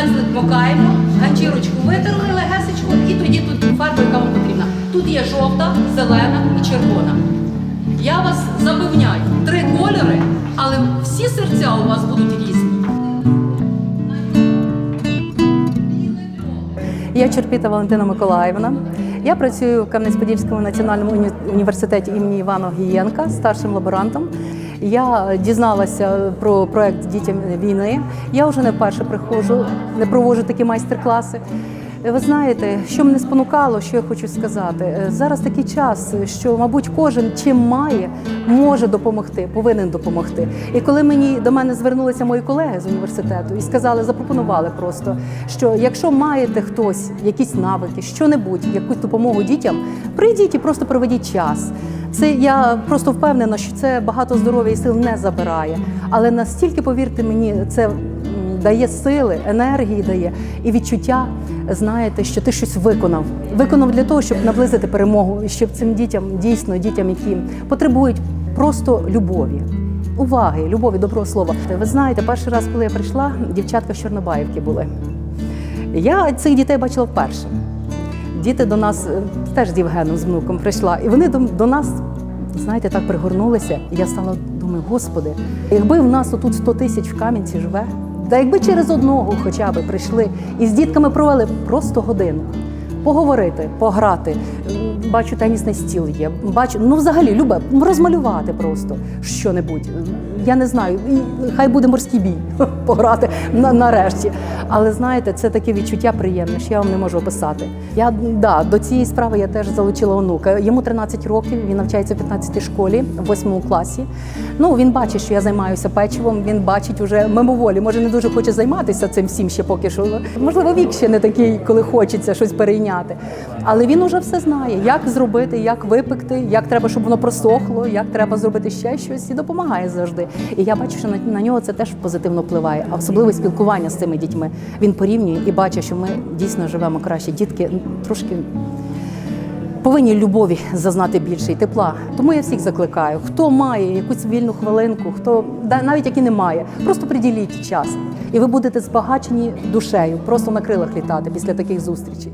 пензлик покаємо, ганчірочку витерли легесечку, і тоді тут фарба, яка вам потрібна. Тут є жовта, зелена і червона. Я вас запевняю, три кольори, але всі серця у вас будуть різні. Я Черпіта Валентина Миколаївна. Я працюю в Кам'янець-Подільському національному університеті імені Івана Гієнка старшим лаборантом. Я дізналася про проект дітям війни. Я вже не вперше приходжу, не проводжу такі майстер-класи. Ви знаєте, що мене спонукало, що я хочу сказати. Зараз такий час, що, мабуть, кожен чим має, може допомогти, повинен допомогти. І коли мені до мене звернулися мої колеги з університету і сказали, запропонували просто, що якщо маєте хтось якісь навики, що-небудь, якусь допомогу дітям, прийдіть і просто проведіть час. Це я просто впевнена, що це багато здоров'я і сил не забирає. Але настільки, повірте мені, це дає сили, енергії дає і відчуття, знаєте, що ти щось виконав. Виконав для того, щоб наблизити перемогу, щоб цим дітям, дійсно дітям, які потребують просто любові. Уваги, любові, доброго слова. Ви знаєте, перший раз, коли я прийшла, дівчатка з Чорнобаївки були. Я цих дітей бачила вперше. Діти до нас е, теж з Євгеном, з внуком прийшла, і вони до, нас, знаєте, так пригорнулися. І я стала думаю, господи, якби в нас отут 100 тисяч в Кам'янці живе, та якби через одного хоча б прийшли і з дітками провели просто годину. Поговорити, пограти. Бачу, тенісний стіл є. Бачу, ну взагалі любе розмалювати просто що-небудь. Я не знаю, хай буде морський бій пограти на, нарешті. Але знаєте, це таке відчуття приємне, що я вам не можу описати. Я да, до цієї справи я теж залучила онука. Йому 13 років, він навчається в 15 школі, в 8 класі. Ну він бачить, що я займаюся печивом. Він бачить уже мимоволі. Може, не дуже хоче займатися цим всім ще поки що. Можливо, вік ще не такий, коли хочеться щось перейняти. Але він уже все знає, як зробити, як випекти, як треба, щоб воно просохло, як треба зробити ще щось і допомагає завжди. І я бачу, що на, на нього це теж позитивно впливає, а особливо спілкування з цими дітьми. Він порівнює і бачить, що ми дійсно живемо краще. Дітки трошки повинні любові зазнати більше і тепла. Тому я всіх закликаю, хто має якусь вільну хвилинку, хто навіть який не має, просто приділіть час, і ви будете збагачені душею, просто на крилах літати після таких зустрічей.